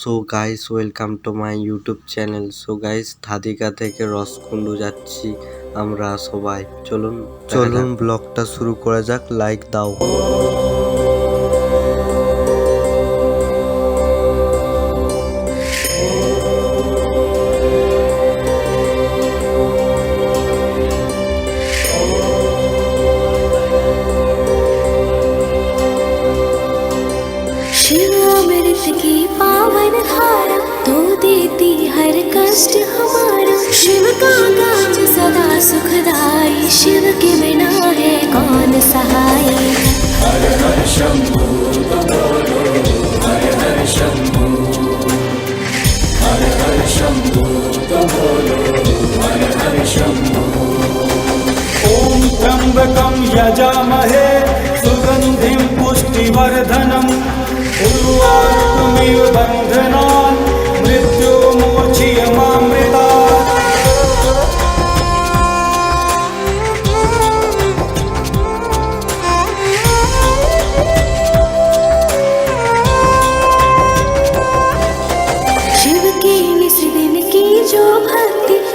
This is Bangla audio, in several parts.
So guys welcome to my YouTube channel so guys Dhadika থেকে রসকুন্ডু যাচ্ছি আমরা সবাই। চলুন চলুন ব্লগটা শুরু করা যাক লাইক দাও। ॐ त्र्यम्बकं यजामहे सुगन्धिं पुष्टिवर्धनम्। उर्वारुकमिव बन्धनान् मृत्युमोचीयमामृतात्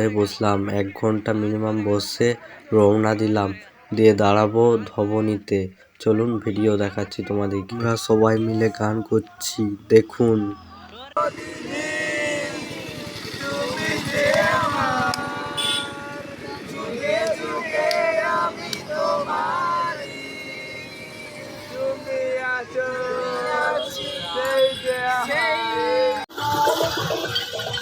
মোড়ে বসলাম। এক ঘণ্টা মিনিমাম বসে রওনা দিলাম। দিয়ে দাঁড়াবো ধবনীতে। চলুন ভিডিও দেখাচ্ছি তোমাদের সবাই মিলে গান করছি। দেখুন।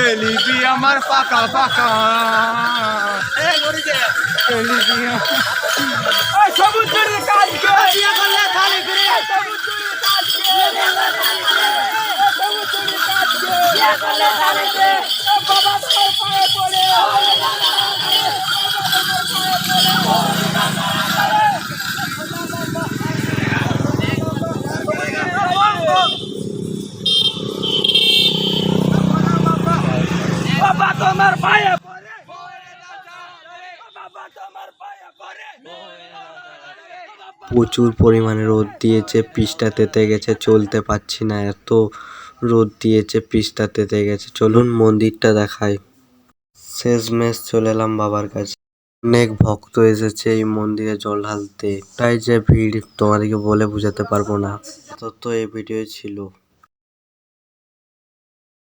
কেলিবি আমার পাকা পাকা। কেলিবি সমুদ্রের কাজ করলে খালি করে সমুদ্রের কাজ বাবা পায়ে পড়ে। প্রচুর পরিমাণে রোদ দিয়েছে পিসটা তেতে গেছে, চলতে পারছি না, এত রোদ দিয়েছে পিসটা তেতে গেছে। চলুন মন্দিরটা দেখাই। শেষমেশ চলে এলাম বাবার কাছে। অনেক ভক্ত এসেছে এই মন্দিরে জল ঢালতে। তাই যে ভিড়, তোমাদেরকে বলে বোঝাতে পারব না। তো এই ভিডিও ছিল।